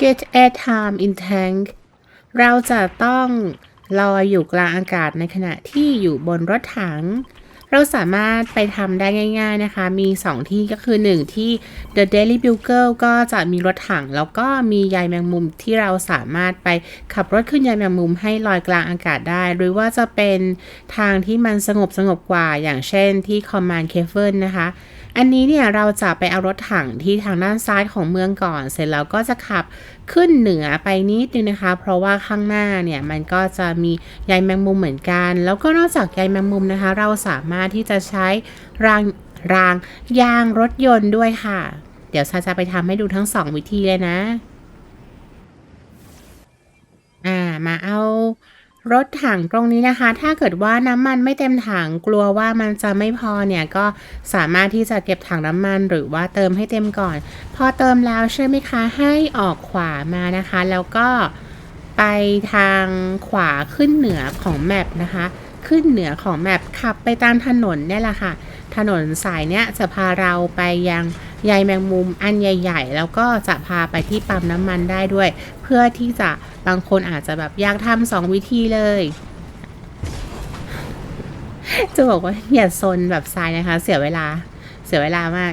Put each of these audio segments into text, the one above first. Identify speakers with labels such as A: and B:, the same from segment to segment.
A: get airtime in tank เราจะต้องลอยอยู่กลางอากาศในขณะที่อยู่บนรถถัง เราสามารถไปทำได้ง่าย ๆนะคะ มี 2 ที่ก็คือ 1 ที่ The Daily Bugle ก็จะมีรถถัง แล้วก็มีใยแมงมุมที่เราสามารถไปขับรถขึ้นใยแมงมุมให้ลอยกลางอากาศได้ หรือว่าจะเป็นทางที่มันสงบสงบกว่าอย่างเช่นที่ Command Cavern นะคะอันนี้เนี่ยเราจะไปเอารถถังที่ทางด้านซ้ายของเมืองก่อน เสร็จแล้วก็จะขับขึ้นเหนือไปนิดนึงนะคะ เพราะว่าข้างหน้าเนี่ยมันก็จะมีใยแมงมุมเหมือนกัน แล้วก็นอกจากใยแมงมุมนะคะ เราสามารถที่จะใช้รางรางยางรถยนต์ด้วยค่ะ เดี๋ยวซาจะไปทำให้ดูทั้งสองวิธีเลยนะ อ่ามาเอา รถถังตรงนี้นะคะ ถ้าเกิดว่าน้ำมันไม่เต็มถังกลัวว่ามันจะไม่พอเนี่ยก็สามารถที่จะเก็บถังน้ำมันหรือว่าเติมให้เต็มก่อน พอเติมแล้วใช่ไหมคะ ให้ออกขวามานะคะ แล้วก็ไปทางขวาขึ้นเหนือของแมปนะคะ ขึ้นเหนือของแมปขับไปตามถนนเนี่ยแหละค่ะ ถนนสายเนี้ยจะพาเราไปยัง ใยแมงมุมอันใหญ่ ๆ แล้วก็จะพาไปที่ปั๊มน้ำมันได้ด้วย เพื่อที่จะบางคนอาจจะแบบอยากทำสองวิธีเลยจะบอกว่าอย่าซนแบบทรายนะคะ เสียเวลาเสียเวลามาก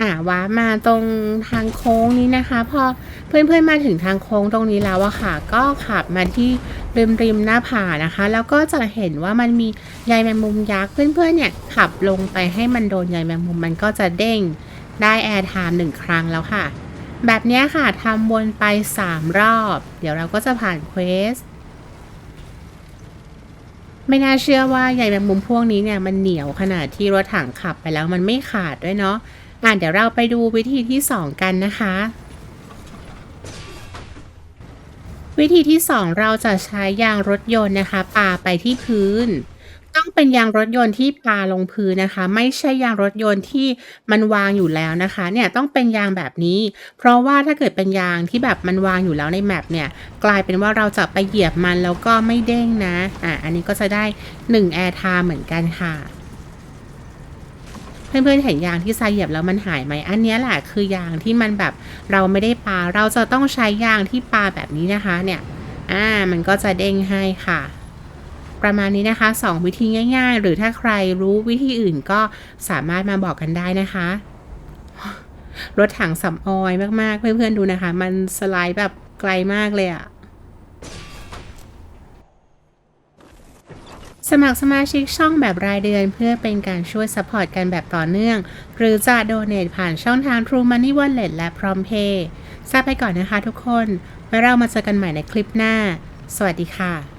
A: อ่าว้ามาตรงทางโค้งนี้นะคะพอเพื่อนๆมาถึงทางโค้งตรงนี้แล้วอะค่ะ ก็ขับมาที่ริมริมหน้าผานะคะ แล้วก็จะเห็นว่ามันมีใยแมงมุมยักษ์เพื่อนๆเนี่ยขับลงไปให้มันโดนใยแมงมุมมันก็จะเด้งได้แอร์ไทม์หนึ่งครั้งแล้วค่ะ แบบนี้ค่ะทำวนไป 3 รอบ เดี๋ยวเราก็จะผ่านเควสไม่น่าเชื่อว่าใยแมงมุมพวกนี้เนี่ยมันเหนียวขนาดที่รถถังขับไปแล้วมันไม่ขาดด้วยเนาะ อะเดี๋ยวเราไปดูวิธีที่ 2 กันนะคะ วิธีที่ 2 เราจะใช้ยางรถยนต์นะคะปาไปที่พื้น ต้องเป็นยางรถยนต์ที่ปาลงพื้นนะคะ ไม่ใช่ยางรถยนต์ที่มันวางอยู่แล้วนะคะ เนี่ยต้องเป็นยางแบบนี้ เพราะว่าถ้าเกิดเป็นยางที่แบบมันวางอยู่แล้วในแมปเนี่ยกลายเป็นว่าเราจะไปเหยียบมันแล้วก็ไม่เด้งนะอะอันนี้ก็จะได้1 air time เหมือนกันค่ะ เพื่อนๆเห็นยางที่ทรายเหยียบแล้วมันหายไหมอันนี้แหละคือยางที่มันแบบเราไม่ได้ปาเราจะต้องใช้ยางที่ปาแบบนี้นะคะเนี่ยอ่ามันก็จะเด้งให้ค่ะ ประมาณนี้นะคะ 2 วิธีง่าย ๆ หรือถ้าใครรู้วิธีอื่นก็สามารถมาบอกกันได้นะคะ รถถังสำออยมากๆเพื่อนๆดูนะคะ มันสไลด์แบบไกลมากเลยอะ สมัครสมาชิกช่องแบบรายเดือนเพื่อเป็นการช่วยสปอร์ตกันแบบต่อเนื่อง หรือจะโดเน a ผ่านช่องทาง True Money Wallet และ PromptPay ทราบไปก่อนนะคะทุกคนไว้เรามาเจอกันใหม่ในคลิปหน้า สวัสดีค่ะ